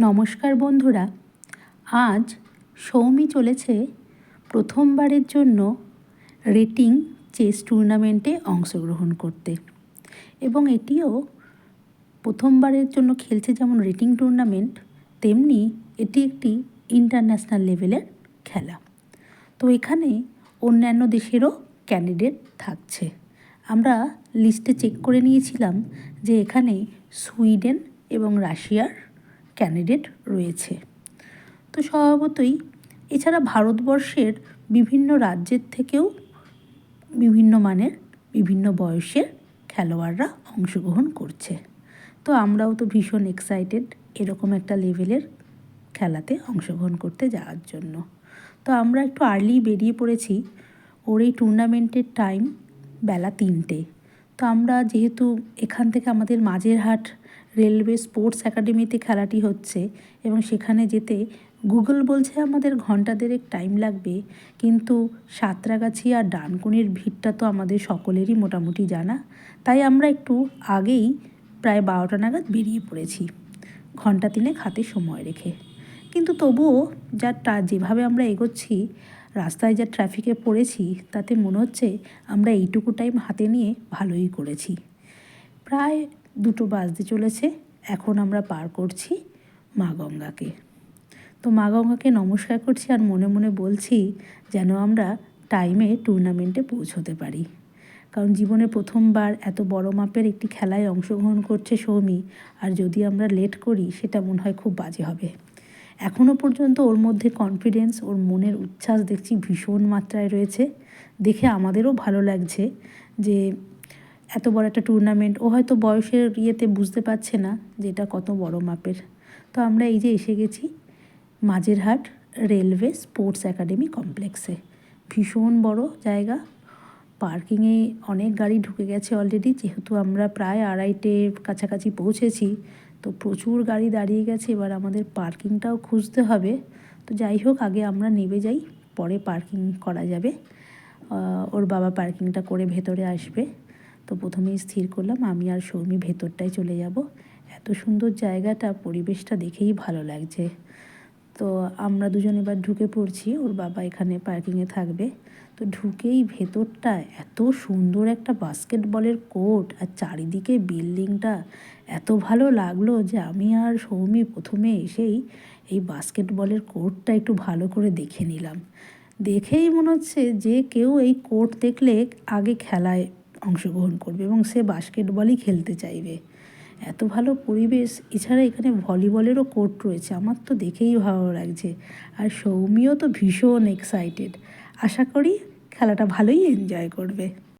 নমস্কার বন্ধুরা। আজ সৌমি চলেছে প্রথমবারের জন্য রেটিং চেস টুর্নামেন্টে অংশগ্রহণ করতে। এবং এটিও প্রথমবারের জন্য খেলছে যেমন রেটিং টুর্নামেন্ট, তেমনি এটি একটি ইন্টারন্যাশনাল লেভেলের খেলা। তো এখানে অন্যান্য দেশেরও ক্যান্ডিডেট থাকছে। আমরা লিস্টে চেক করে নিয়েছিলাম যে এখানে সুইডেন এবং রাশিয়ার ক্যান্ডিডেট রয়েছে। তো স্বভাবতই এছাড়া ভারতবর্ষের বিভিন্ন রাজ্যের থেকেও বিভিন্ন মানের, বিভিন্ন বয়সের খেলোয়াড়রা অংশগ্রহণ করছে। তো আমরাও তো ভীষণ এক্সাইটেড এরকম একটা লেভেলের খেলাতে অংশগ্রহণ করতে যাওয়ার জন্য। তো আমরা একটু আর্লি বেরিয়ে পড়েছি, ওর এই টুর্নামেন্টের টাইম বেলা তিনটে। তো আমরা যেহেতু এখান থেকে আমাদের মাঝেরহাট রেলওয়ে স্পোর্টস একাডেমিতে খেলাটি হচ্ছে এবং সেখানে যেতে গুগল বলছে আমাদের ঘণ্টা দেড়েক টাইম লাগবে। কিন্তু সাঁতরাগাছি আর ডানকুনির ভিড়টা তো আমাদের সকলেরই মোটামুটি জানা। তাই আমরা একটু আগেই প্রায় বারোটা নাগাদ বেরিয়ে পড়েছি। ঘণ্টা তিনেক হাতে সময় রেখে। কিন্তু তবুও যা যেভাবে আমরা এগোচ্ছি, রাস্তায় যা ট্রাফিকে পড়েছি, তাতে মনে হচ্ছে আমরা এইটুকু টাইম হাতে নিয়ে ভালোই করেছি। প্রায় দুটো বাজতে চলেছে। এখন আমরা পার করছি মা গঙ্গাকে। তো মা গঙ্গাকে নমস্কার করছি আর মনে মনে বলছি যেন আমরা টাইমে টুর্নামেন্টে পৌঁছতে পারি। কারণ জীবনে প্রথমবার এত বড় মাপের একটি খেলায় অংশগ্রহণ করছে সৌমি, আর যদি আমরা লেট করি, সেটা মনে হয় খুব বাজে হবে। এখনও পর্যন্ত ওর মধ্যে কনফিডেন্স ওর মনের উচ্ছ্বাস দেখছি ভীষণ মাত্রায় রয়েছে। দেখে আমাদেরও ভালো লাগছে যে এত বড় একটা টুর্নামেন্ট ও হয়তো বয়সের ইয়েতে বুঝতে পারছে না যে এটা কত বড় মাপের। তো আমরা এই যে এসে গেছি মাঝেরহাট রেলওয়ে স্পোর্টস একাডেমি কমপ্লেক্সে। ভীষণ বড় জায়গা। পার্কিংয়ে অনেক গাড়ি ঢুকে গেছে অলরেডি যেহেতু আমরা প্রায় আড়াইটে কাছাকাছি পৌঁছেছি, তো প্রচুর গাড়ি দাঁড়িয়ে গেছে। এবার আমাদের পার্কিংটাও খুঁজতে হবে। তো যাই হোক, আগে আমরা নেবে যাই, পরে পার্কিং করা যাবে। ওর বাবা পার্কিংটা করে ভেতরে আসবে। তো প্রথমেই স্থির করলাম, আমি আর সৌমি ভেতরটায় চলে যাব। এত সুন্দর জায়গাটা, পরিবেশটা দেখেই ভালো লাগছে। তো আমরা দুজন এবার ঢুকে পড়ছি, ওর বাবা এখানে পার্কিংয়ে থাকবে। তো ঢুকেই ভেতরটা এত সুন্দর একটা বাস্কেটবলের কোর্ট আর চারিদিকে বিল্ডিংটা, এত ভালো লাগল যে আমি আর সৌমি প্রথমে এসেই এই বাস্কেটবলের কোর্টটা একটু ভালো করে দেখে নিলাম। দেখেই মনে হচ্ছে যে কেউ এই কোর্ট দেখলে আগে খেলায় অংশগ্রহণ করবে এবং সে বাস্কেটবলই খেলতে চাইবে। এত ভালো পরিবেশ, এছাড়া এখানে ভলিবলেরও কোর্ট রয়েছে। আমার তো দেখেই ভালো লাগছে। আর সৌমিও তো ভীষণ এক্সাইটেড আশা করি খেলাটা ভালোই এনজয় করবে।